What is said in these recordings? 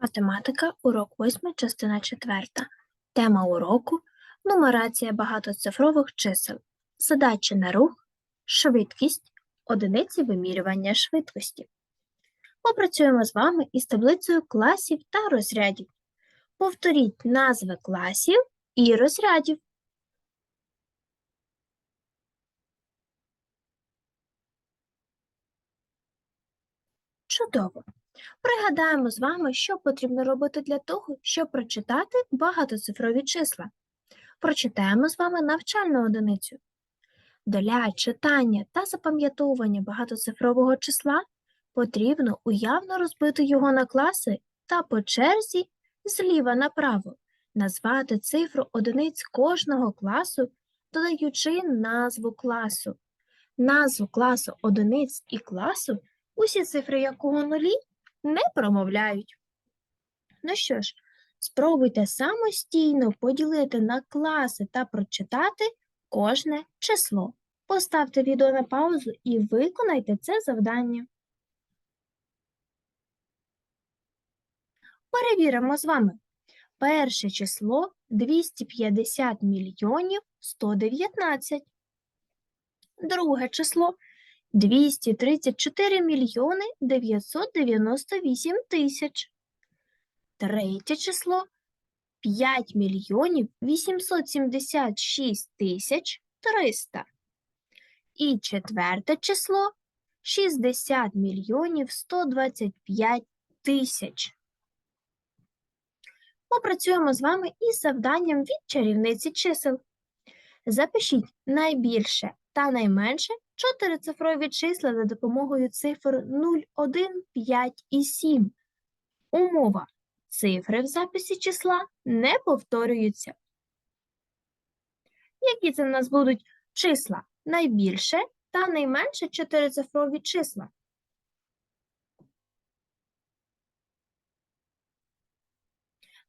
Математика, урок 8, частина 4. Тема уроку нумерація багатоцифрових чисел. Задачі на рух, швидкість, одиниці вимірювання швидкості. Попрацюємо з вами із таблицею класів та розрядів. Повторіть назви класів і розрядів. Чудово! Пригадаємо з вами, що потрібно робити для того, щоб прочитати багатоцифрові числа. Прочитаємо з вами навчальну одиницю. Для читання та запам'ятовування багатоцифрового числа потрібно уявно розбити його на класи та по черзі зліва направо назвати цифру одиниць кожного класу, додаючи назву класу. Назву класу одиниць і класу, усі цифри якого нулі, не промовляють. Ну що ж, спробуйте самостійно поділити на класи та прочитати кожне число. Поставте відео на паузу і виконайте це завдання. Перевіримо з вами. Перше число 250 мільйонів 119. Друге число 234 мільйони 998 тисяч. Третє число 5 мільйонів 876 тисяч 300. І четверте число 60 мільйонів 125 тисяч. Попрацюємо з вами із завданням від чарівниці чисел. Запишіть найбільше та найменше чотирицифрові числа за допомогою цифр 0, 1, 5 і 7. Умова. Цифри в записі числа не повторюються. Які це в нас будуть числа? Найбільше та найменше чотирицифрові числа.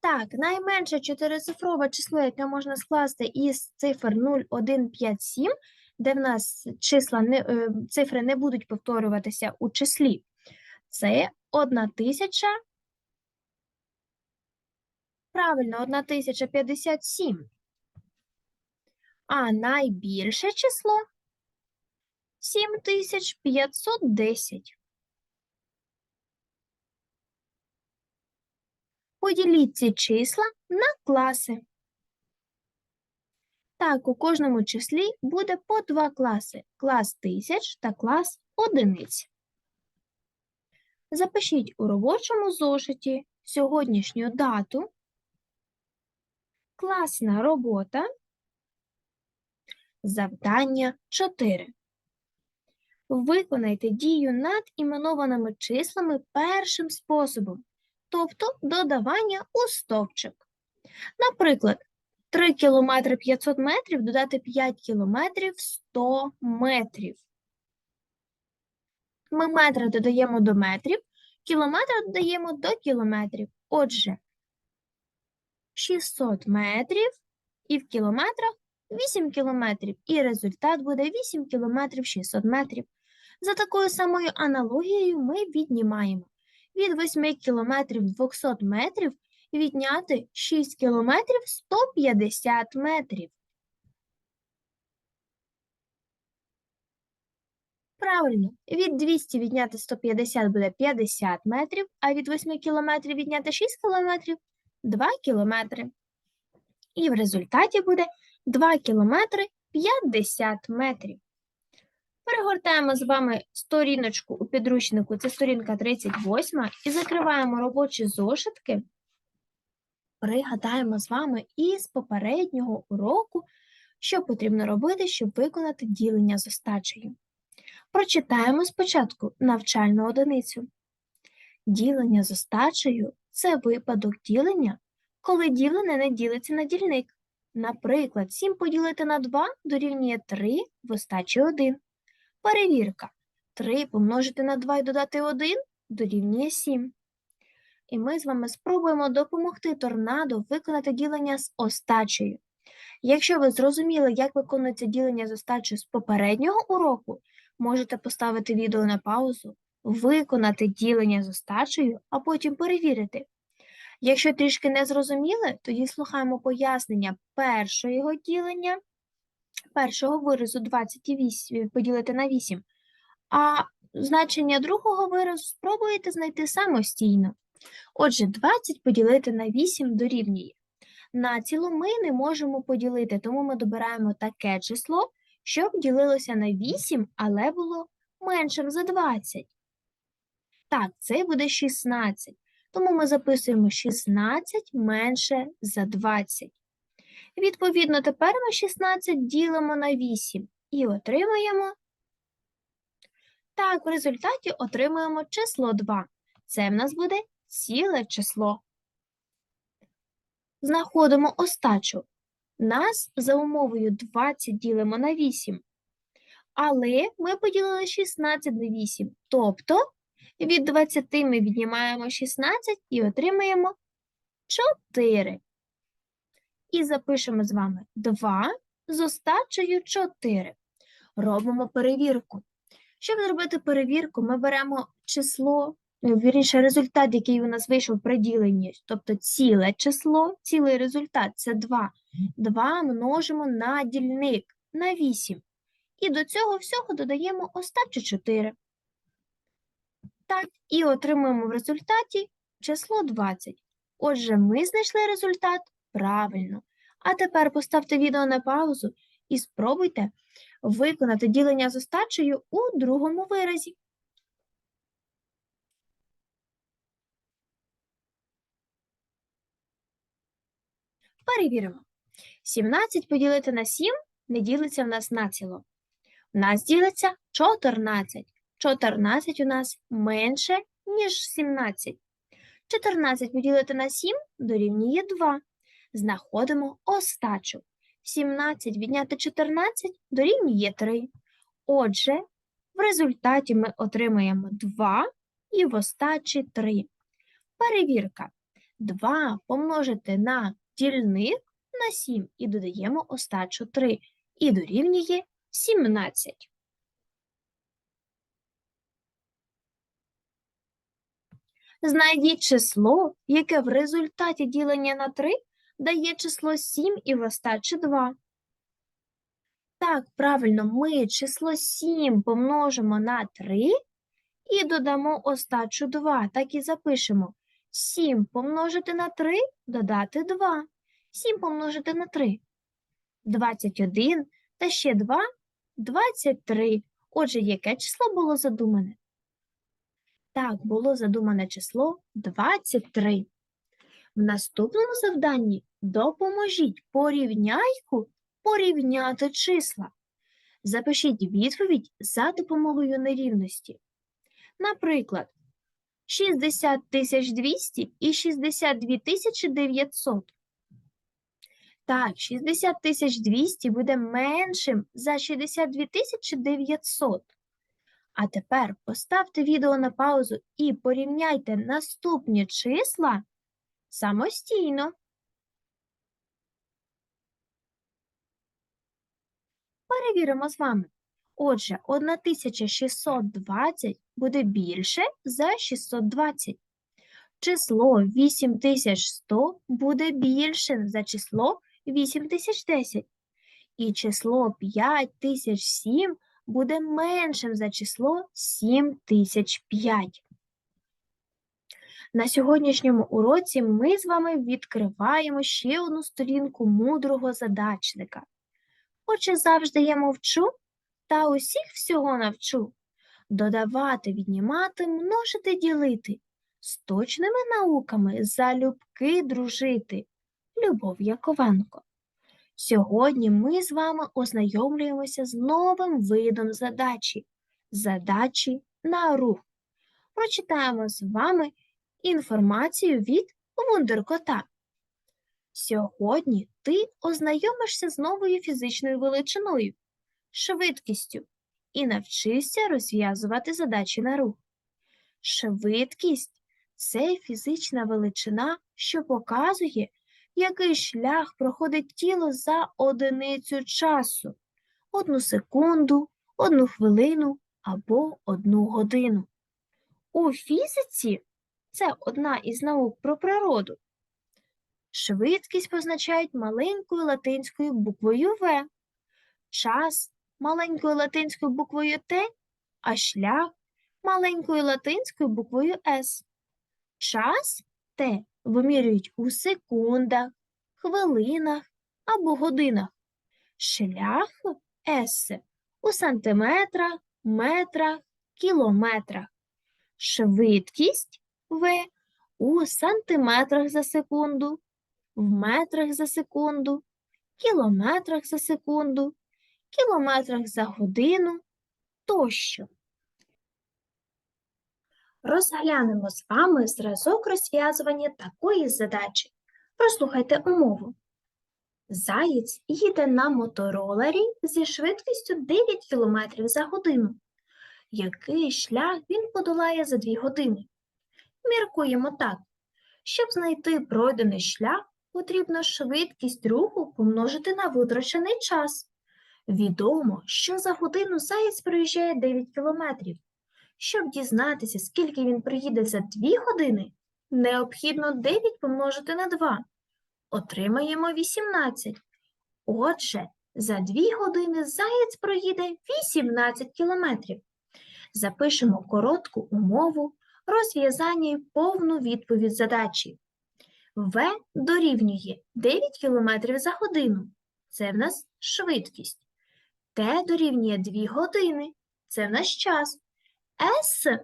Так, найменше чотирицифрове число, яке можна скласти із цифр 0, 1, 5, 7, де в нас числа не, е, цифри не будуть повторюватися у числі, це 1000, правильно, 1057. А найбільше число 7510. Поділіть ці числа на класи. Так, у кожному числі буде по два класи – клас тисяч та клас одиниць. Запишіть у робочому зошиті сьогоднішню дату, класна робота, завдання 4. Виконайте дію над іменованими числами першим способом, тобто додавання у стовпчик. Наприклад, 3 кілометри 500 метрів додати 5 кілометрів 100 метрів. Ми метри додаємо до метрів, кілометри додаємо до кілометрів. Отже, 600 метрів і в кілометрах 8 кілометрів, і результат буде 8 кілометрів 600 метрів. За такою самою аналогією ми віднімаємо від 8 кілометрів 200 метрів відняти 6 кілометрів 150 метрів. Правильно, від 200 відняти 150 буде 50 метрів, а від 8 кілометрів відняти 6 кілометрів 2 кілометри. І в результаті буде 2 кілометри 50 метрів. Перегортаємо з вами сторіночку у підручнику, це сторінка 38, і закриваємо робочі зошитки. Пригадаємо з вами із попереднього уроку, що потрібно робити, щоб виконати ділення з остачею. Прочитаємо спочатку навчальну одиницю. Ділення з остачею – це випадок ділення, коли ділене не ділиться на дільник. Наприклад, 7 поділити на 2 дорівнює 3 в остачі 1. Перевірка. 3 помножити на 2 і додати 1 дорівнює 7. І ми з вами спробуємо допомогти торнадо виконати ділення з остачею. Якщо ви зрозуміли, як виконується ділення з остачею з попереднього уроку, можете поставити відео на паузу, виконати ділення з остачею, а потім перевірити, Якщо трішки не зрозуміли, тоді слухаємо пояснення першого ділення, першого виразу 28 поділити на 8, а значення другого виразу спробуєте знайти самостійно. Отже, 20 поділити на 8 дорівнює. Націло ми не можемо поділити, тому ми добираємо таке число, щоб ділилося на 8, але було меншим за 20. Так, це буде 16. Тому ми записуємо 16 менше за 20. Відповідно, тепер ми 16 ділимо на 8 і отримаємо. Так, в результаті отримуємо число 2. Це в нас буде ціле число. Знаходимо остачу. Нас за умовою 20 ділимо на 8. Але ми поділили 16 на 8. Тобто від 20 ми віднімаємо 16 і отримаємо 4. І запишемо з вами 2 з остачею 4. Робимо перевірку. Щоб зробити перевірку, ми беремо число, вірніше, результат, який у нас вийшов при діленні, тобто ціле число, цілий результат це 2. 2 множимо на дільник на 8. І до цього всього додаємо остачу 4. Так, і отримуємо в результаті число 20. Отже, ми знайшли результат правильно. А тепер поставте відео на паузу і спробуйте виконати ділення з остачею у другому виразі. Перевіримо. 17 поділити на 7 не ділиться в нас націло. У нас ділиться 14. 14 у нас менше, ніж 17. 14 поділити на 7 дорівнює 2. Знаходимо остачу. 17 відняти 14 дорівнює 3. Отже, в результаті ми отримаємо 2 і в остачі 3. Перевірка. 2 помножити на дільник на 7 і додаємо остачу 3. І дорівнює 17. Знайдіть число, яке в результаті ділення на 3 дає число 7 і в остачі 2. Так, правильно, ми число 7 помножимо на 3 і додамо остачу 2. Так і запишемо. 7 помножити на 3 додати 2. 7 помножити на 3. 21 та ще 2 23. Отже, яке число було задумане? Так, було задумане число 23. В наступному завданні допоможіть порівняйку порівняти числа. Запишіть відповідь за допомогою нерівності. Наприклад, 60 200 і 62 900. Так, 60 200 буде меншим за 62 900. А тепер поставте відео на паузу і порівняйте наступні числа самостійно. Перевіримо з вами. Отже, 1620 буде більше за 620. Число 8100 буде більшим за число 8010. І число 5007 буде меншим за число 7005. На сьогоднішньому уроці ми з вами відкриваємо ще одну сторінку мудрого задачника. Отже, завжди я мовчу та усіх всього навчу. Додавати, віднімати, множити, ділити, з точними науками залюбки дружити. Любов Яковенко. Сьогодні ми з вами ознайомлюємося з новим видом задачі задачі на рух. Прочитаємо з вами інформацію від вундеркота. Сьогодні ти ознайомишся з новою фізичною величиною, швидкістю і навчишся розв'язувати задачі на рух. Швидкість це фізична величина, що показує, який шлях проходить тіло за одиницю часу одну секунду, одну хвилину або одну годину. У фізиці це одна із наук про природу, Швидкість позначають маленькою латинською буквою В, час маленькою латинською буквою Т, а шлях маленькою латинською буквою С. Час Т вимірюють у секундах, хвилинах або годинах. Шлях С у сантиметрах, метрах, кілометрах. Швидкість В у сантиметрах за секунду, в метрах за секунду, кілометрах за секунду, кілометрах за годину тощо. Розглянемо з вами зразок розв'язування такої задачі. Прослухайте умову. Заєць їде на моторолері зі швидкістю 9 км за годину. Який шлях він подолає за 2 години? Міркуємо так. Щоб знайти пройдений шлях, потрібно швидкість руху помножити на витрачений час. Відомо, що за годину заєць проїжджає 9 кілометрів. Щоб дізнатися, скільки він проїде за 2 години, необхідно 9 помножити на 2. Отримаємо 18. Отже, за 2 години заєць проїде 18 кілометрів. Запишемо коротку умову, розв'язання і повну відповідь задачі. В дорівнює 9 км за годину. Це в нас швидкість. Т дорівнює 2 години. Це в нас час. С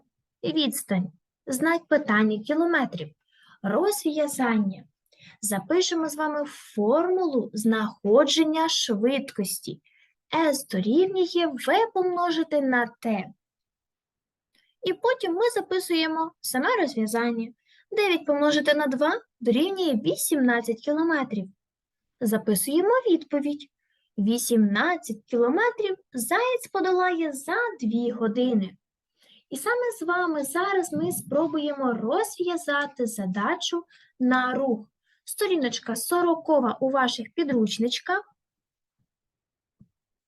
відстань. Знак питання кілометрів. Розв'язання. Запишемо з вами формулу знаходження швидкості. С дорівнює В помножити на Т. І потім ми записуємо саме розв'язання. 9 помножити на 2 дорівнює 18 кілометрів. Записуємо відповідь. 18 кілометрів заєць подолає за 2 години. І саме з вами зараз ми спробуємо розв'язати задачу на рух. Сторіночка 40 у ваших підручничках.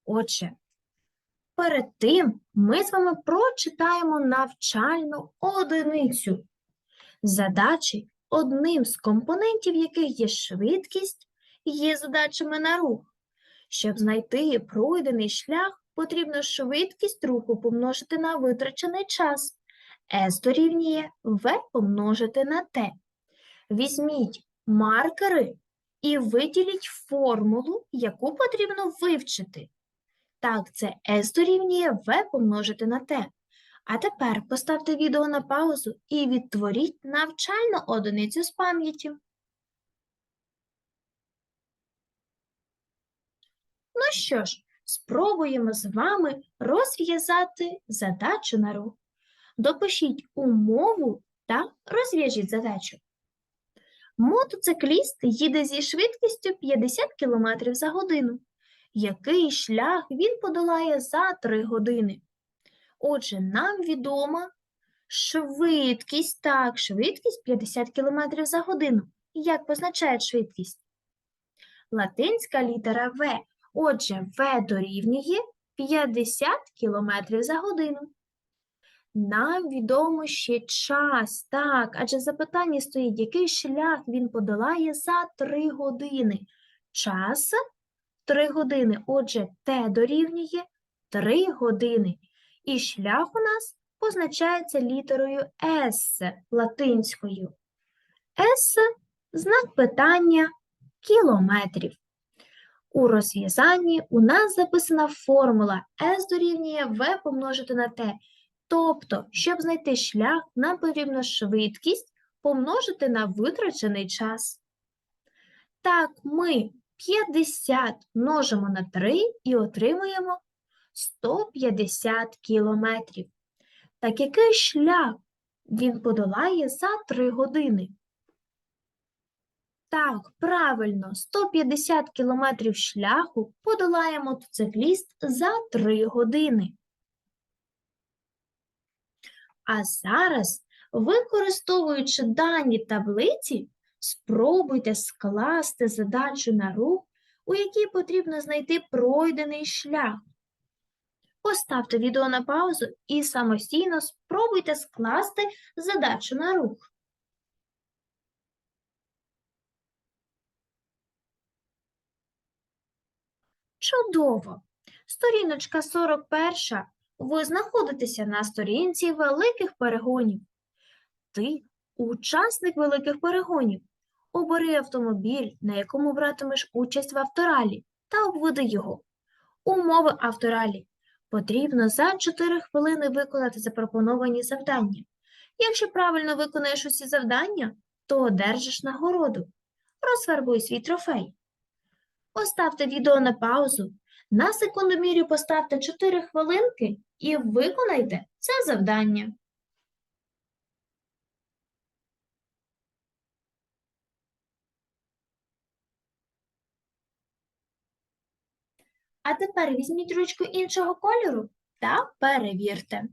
Отже, перед тим ми з вами прочитаємо навчальну одиницю. Задачі, одним з компонентів яких є швидкість, є задачами на рух. Щоб знайти пройдений шлях, потрібно швидкість руху помножити на витрачений час. S дорівнює V помножити на T. Візьміть маркери і виділіть формулу, яку потрібно вивчити. Так, це S дорівнює V помножити на T. А тепер поставте відео на паузу і відтворіть навчальну одиницю з пам'яті. Ну що ж, спробуємо з вами розв'язати задачу на рух. Допишіть умову та розв'яжіть задачу. Мотоцикліст їде зі швидкістю 50 км за годину. Який шлях він подолає за 3 години? Отже, нам відома швидкість, так, швидкість 50 км за годину. Як позначає швидкість? Латинська літера В. Отже, В дорівнює 50 км за годину. Нам відомо ще час, так, адже запитання стоїть, який шлях він подолає за 3 години. Час 3 години. Отже, Т дорівнює 3 години. І шлях у нас позначається літерою С латинською. С знак питання кілометрів. У розв'язанні у нас записана формула S дорівнює V помножити на T. Тобто, щоб знайти шлях, нам потрібно швидкість помножити на витрачений час. Так, ми 50 множимо на 3 і отримуємо 150 кілометрів. Так який шлях він подолає за 3 години? Так, правильно, 150 кілометрів шляху подолає мотоцикліст за 3 години. А зараз, використовуючи дані таблиці, спробуйте скласти задачу на рух, у якій потрібно знайти пройдений шлях. Поставте відео на паузу і самостійно спробуйте скласти задачу на рух. Чудово! Сторіночка 41. Ви знаходитеся на сторінці великих перегонів. Ти учасник великих перегонів. Обери автомобіль, на якому братимеш участь в авторалі, та обведи його. Умови авторалі. Потрібно за 4 хвилини виконати запропоновані завдання. Якщо правильно виконаєш усі завдання, то одержиш нагороду. Розфарбуй свій трофей. Поставте відео на паузу. На секундомірі поставте 4 хвилинки і виконайте це завдання. А тепер візьміть ручку іншого кольору та перевірте.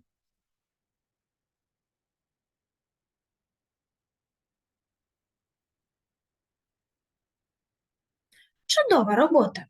Чудова робота!